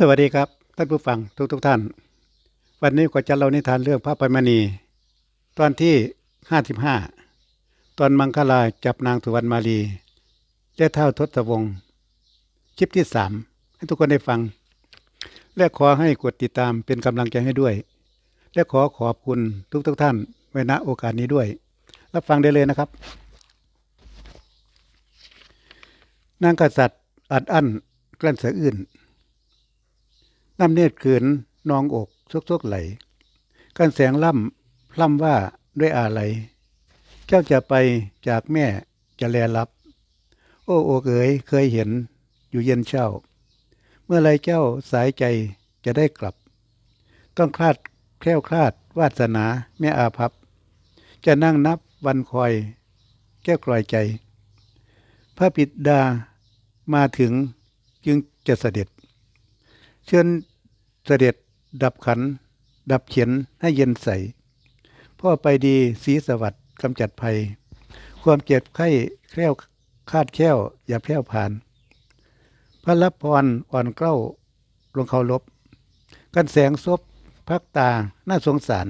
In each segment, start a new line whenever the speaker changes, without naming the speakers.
สวัสดีครับท่านผู้ฟังทุกๆท่าน วันนี้ก็จะเล่านิทานเรื่องพระไพมณี ตอนที่ห้าสิบห้าตอนมังคลาจับนางสุวรรณมาลีและเท่าทศวงศ์คลิปที่สามให้ทุกคนได้ฟัง และขอให้กดติดตามเป็นกำลังใจให้ด้วย และขอขอบคุณทุกๆท่านไว้ณโอกาสนี้ด้วย รับฟังได้เลยนะครับ นางกษัตริย์อัดอั้นกลั้นสะอื้น น้ำเนตรขืนนองอกซกๆไหล กันแสงล่ำพล่ำว่าด้วยอาไหลเจ้าจะไปจากแม่จะแลรับ โอ้โอเอ๋ยเคยเห็นอยู่เย็นเช้า เมื่อไรเจ้าสายใจจะได้กลับ ต้องคลาดแคล้วคลาดวาสนาแม่อาภัพ จะนั่งนับวันคอย แก้วกลอยใจ พระปิดดามาถึงจึงจะเสด็จ เชิญเสด็จดับขัน ดับเขียนให้เย็นใส พ่อไปดีสีสวัสดิ์กำจัดภัย ความเจ็บไข้แคล้วคาดแคล้ว อย่าแพร่ผ่าน พระรับพรอ่อนเกล้าลงเขาลบ กันแสงซบพักตาน่าสงสาร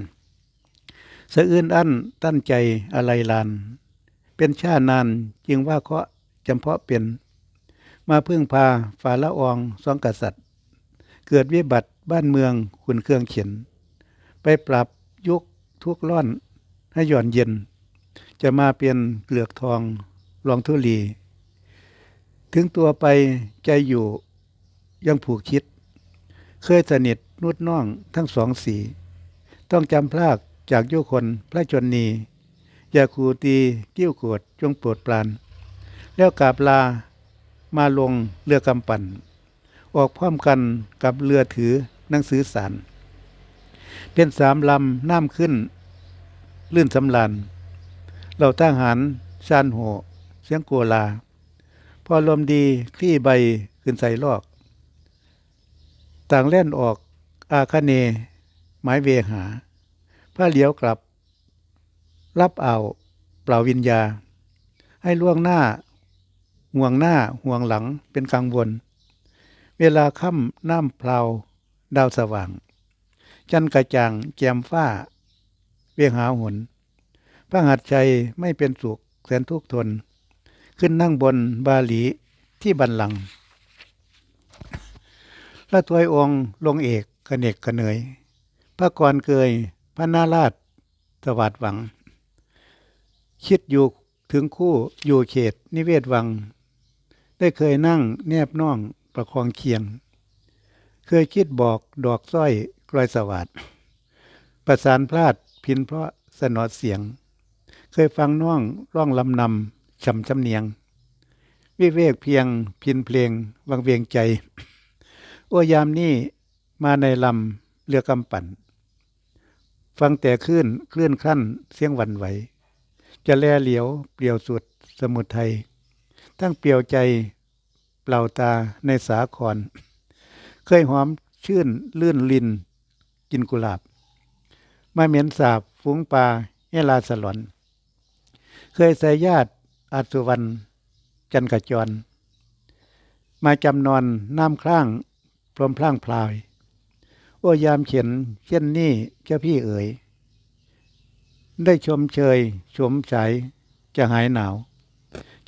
สะอื้นอั้นตั้นใจอะไรลาน เป็นชานานจึงว่าเคาะจำเพาะเป็น มาพึ่งพาฝ่าละอองสองกษัตริย์ เกิดวิบัติบ้านเมืองขุนเครื่องเขียน ไปปรับยุคทุกร่อนให้หย่อนเย็น จะมาเปลี่ยนเกลือกทองรองทุลี ถึงตัวไปใจอยู่ยังผูกคิด เคยสนิทนุดน่องทั้งสองสี ต้องจำพลากจากยุคนพระชนนี อย่าคูตีกิ้วโกรธจงโปรดปราน แล้วกาบลามาลงเรือกำปั่น ออกพร้อมกันกับเรือถือหนังสือสารเป็นสามลำน้ำขึ้น ลื่นสำลานเราทหารชานโหเสียงโกลา พอลมดีคลี่ใบขึ้นใส่ลอก ต่างเล่นออกอาคเน หมายเวหาผ้าเหลียวกลับ รับเอาเปล่าวิญญา ให้ล่วงหน้า ห่วงหน้าห่วงหลังเป็นกังวล เวลาค่ำน้ำเพลาดาวสว่าง จันกระจ่างแจมฟ้า เวียงหาหนพระหัตถ์ใจไม่เป็นสุขแสนทุกข์ทน ขึ้นนั่งบนบาหลีที่บันลังก์ละถวยองค์ลงเอกกระเนกกระเนย พระกรเกยพระนาราชสวัสดหวัง คิดอยู่ถึงคู่อยู่เขตนิเวศวัง ได้เคยนั่งแนบน่อง ประคองเคียง เคยคิดบอกดอกสร้อยกลอยสวัสดประสานพลาดพินเพราะสนอดเสียง เคยฟังน้องร้องลำนำฉ่ำจำเนียง วิเวกเพียงพินเพลงวังเวียงใจโอ้ยามนี้มาในลำเรือกำปั่น ฟังแต่คลื่นคลื่นคลั่นเสียงวันไหว จะแลเหลียวเปลี่ยวสุดสมุทรไทย ทั้งเปลี่ยวใจ เปล่าตาในสาคร เคยหอมชื่นลื่นลินกินกุหลาบ มาเหม็นสาบฝูงปลาเอลาสลอน เคยใส่ญาติอัศวรรณจันกระจร มาจำนอนน้ำคร่างพรมพล่างพลายโอ้ยามเขียนเช่นนี้เจ้าพี่เอ๋ย ได้ชมเชย ชมฉายจะหายหนาว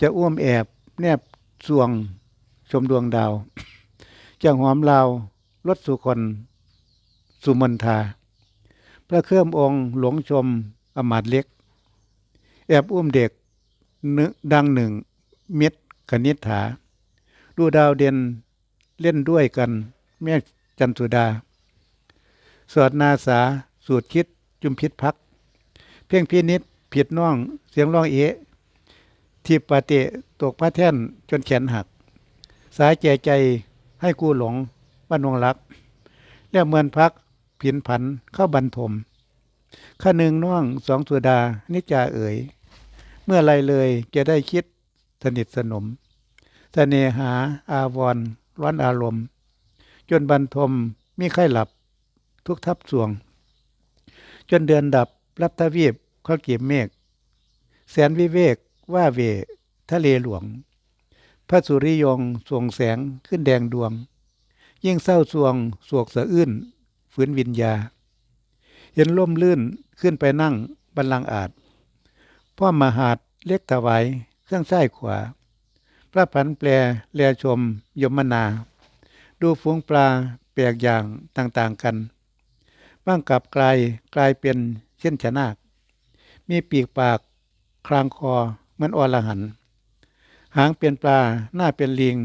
จะอ้วมแอบแนบสวง ชมดวงดาวจะหอมลาวรถสุคนสุมนทา พระเครื่ององค์หลวงชมอมาตเล็ก แอบอุ้มเด็กนึดังหนึ่งเม็ดคณิษฐา ดูดาวเด่นเล่นด้วยกัน แม่จันสุดา สวดนาสา สูตรคิดจุมพิษพัก เพียงพินิษผิดน้องเสียงร้องเอะ ทีปาเตตกพระแท่นจนแขนหัก สายใจใจให้กู้หลงบ้านวงรัก แล้วเมือนพักผินผันเข้าบรรทมข้าหนึ่งน้องสองสุดา นิจาเอ๋ย เมื่อไรเลยจะได้คิดสนิทสนมเสน่หาอาวรร้อนอารมณ์ จนบรรทมมิใครหลับทุกทับสวง จนเดือนดับรับทวีปเขาเก็บเมฆแสนวิเวกว่าเวทะเลหลวง พระสุริยงส่วงแสงขึ้นแดงดวง ยิ่งเศร้าสวงสวกสะอื้นฝืนวิญญา เห็นล่มลื่นขึ้นไปนั่งบันลังอาจ พ่อมหาดเล็กถวายเครื่องใช้ขวา พระผันแปลแลชมยมนา ดูฝูงปลาแปลกอย่างต่างๆกัน บ้างกลับกลายกลายเป็นเช่นชนาคมีปีกปากคลางคอเหมือนอรหันต์ หางเป็นปลา หน้าเป็นลิง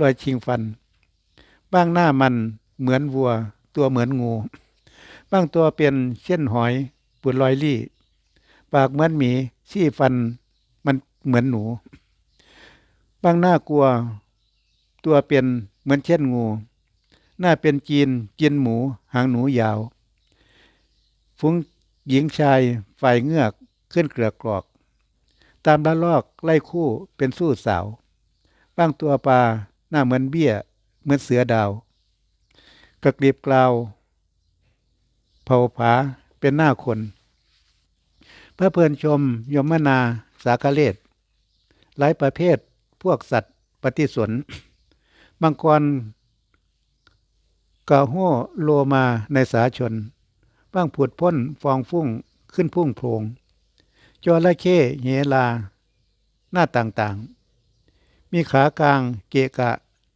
ลอยชิงฟัน บ้างหน้ามันเหมือนวัว ตัวเหมือนงู บ้างตัวเป็นเช่นหอยปุดลอยลี่ ปากเหมือนหมีชี้ฟันมันเหมือนหนู บ้างหน้ากลัว ตัวเป็นเหมือนเช่นงู หน้าเป็นจีนกินหมู หางหนูยาว ฟุ้งหญิงชายฝ่ายเงือกขึ้นเกลือกกรอก ตามละลอกไล่คู่เป็นสู้สาวบางตัวปลาหน้าเหมือนเบี้ย เหมือนเสือดาว กระกลีบกล่าว เผาผาเป็นหน้าคน พระเพลินชมยมนาสาคเลศหลายประเภทพวกสัตว์ปฏิสนมังกรกะโหโลมาในสาชน บ้างผุดพ้นฟองฟุ้งขึ้นพุ่งโพรง จระเข้เหลา หน้าต่างๆ มีขากลางเกะกะ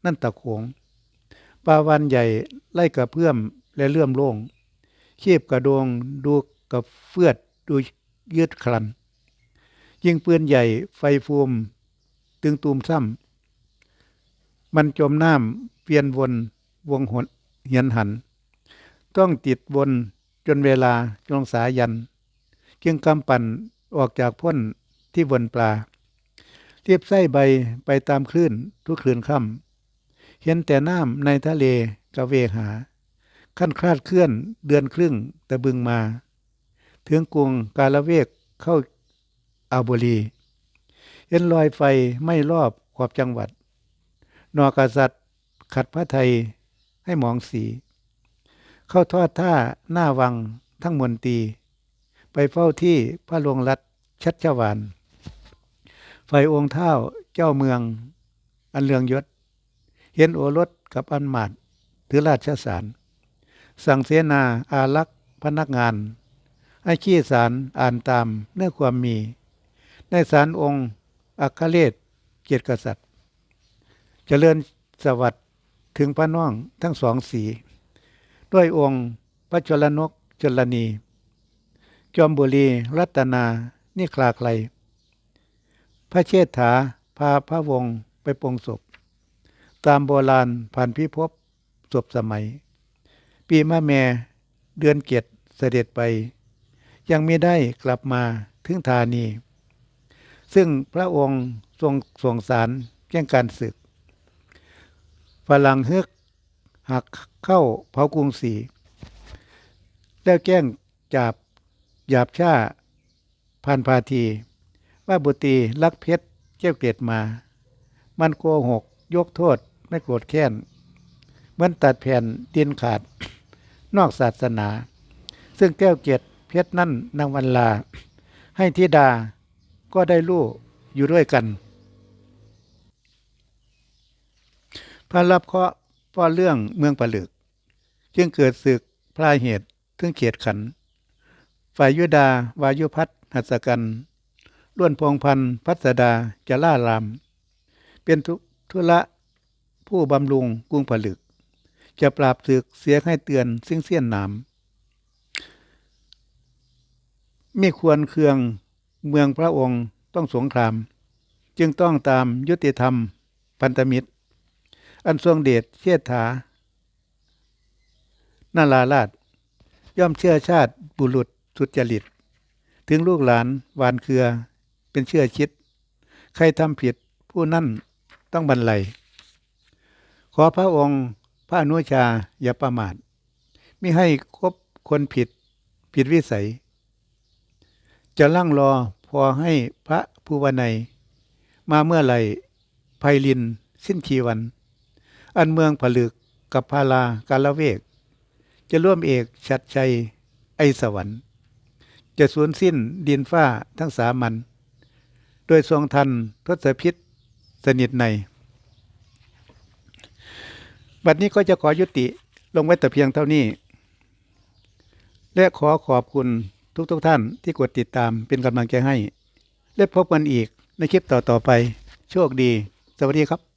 นั่นตะโขงปลาวันใหญ่ไล่กระเพื่อมและเลื่อมโล่งเขียบกระโดงดูกับเฟือดดูยืดคลัน ยิงปืนใหญ่ไฟฟูม ตึงตูมซ้ำมันจมน้ำเปลี่ยนวนวงหนเหียนหัน ต้องติดวนจนเวลาจงสายันจึงกำปั่น ออกจากพ้นที่วนปลาเรียบไส้ใบไปตามคลื่นทุกคืนค่ำเห็นแต่น้ำในทะเลกะเวหา ขั้นคลาดเคลื่อนเดือนครึ่งตะบึงมา ถึงกรุงกาละเวกเข้าอาบุรี เห็นรอยไฟไม่รอบขอบจังหวัด นอกษัตริย์ขัดพระไทยให้หมองสี เข้าทอดท่าหน้าวังทั้งมนตรี ไปเฝ้าที่พระหลวงรัฐชัชวานไฟองค์เท้าเจ้าเมือง อันเลืองยศ เห็นโอรสกับอันหมาดถือราชสาร สั่งเสนาอารักษ์พนักงาน ให้ขี้สารอ่านตามเนื้อความมี ในสารองค์อัครเลศเกียรติกษัตริย์ เจริญสวัสดิ์ถึงพระน้องทั้งสองสี ด้วยองค์พระชลนกชลนี จอมบุรีรัตนานิคลาไคลพระเชษฐาพาพระวงศ์ไปปรงศพ ตามโบราณผ่านพิภพศพสมัย ปีมะแม่เดือนเกียรติเสด็จไป ยังไม่ได้กลับมาถึงธานี ซึ่งพระองค์ทรงส่งสารแจ้งการศึกฝรั่งเฮือกหักเข้าเผากรุงศรีแล้วแจ้งจับ หยาบช้าพันพาที ว่าบุตรีลักเพชรเจ้าเกตมา มันโกหก ยกโทษไม่โกรธแค้น เหมือนตัดแผ่นดินขาด นอกศาสนา ซึ่งแก้วเกียรติเพชรนั่นนางวันลา ให้ธิดาก็ได้ลูกอยู่ด้วยกัน พระรับเคาะพ่อเรื่องเมืองปลึก จึงเกิดศึกพลายเหตุถึงเขียดขัน ฝ่ายยุดาวายุพัฒหัสกันล้วนพงพันธ์พัสดาจะล่าราม เป็นทุธุระผู้บำรุงกรุงผลึก จะปราบศึกเสียให้เตือนซึ่งเสี้ยนหนามมีควรเคืองเมืองพระองค์ต้องสงคราม จึงต้องตามยุติธรรมพันธมิตร อันทรงเดชเชษฐานาลาราชย่อมเชื่อชาติบุรุษ สุจริต ถึงลูกหลานวานเครือ เป็นเชื่อชิด ใครทำผิดผู้นั่นต้องบรรลัย ขอพระองค์พระอนุชาอย่าประมาทมิให้คบคนผิดผิดวิสัย จะลั่งรอพอให้พระผู้วนัย มาเมื่อไหร่ไพลิน สิ้นชีวัน อันเมืองผลึกกับพาลากาลเวก จะร่วมเอกชัดชัย ไอสวรรค์ จะสูญสิ้นดินฟ้าทั้งสามัน โดยทรงทันทศพิษสนิทใน บัดนี้ก็จะขอยุติลงไว้แต่เพียงเท่านี้ และขอขอบคุณทุกๆทท่านที่กดติดตามเป็นกำลังใจให้ และพบกันอีกในคลิปต่อๆไป โชคดี สวัสดีครับ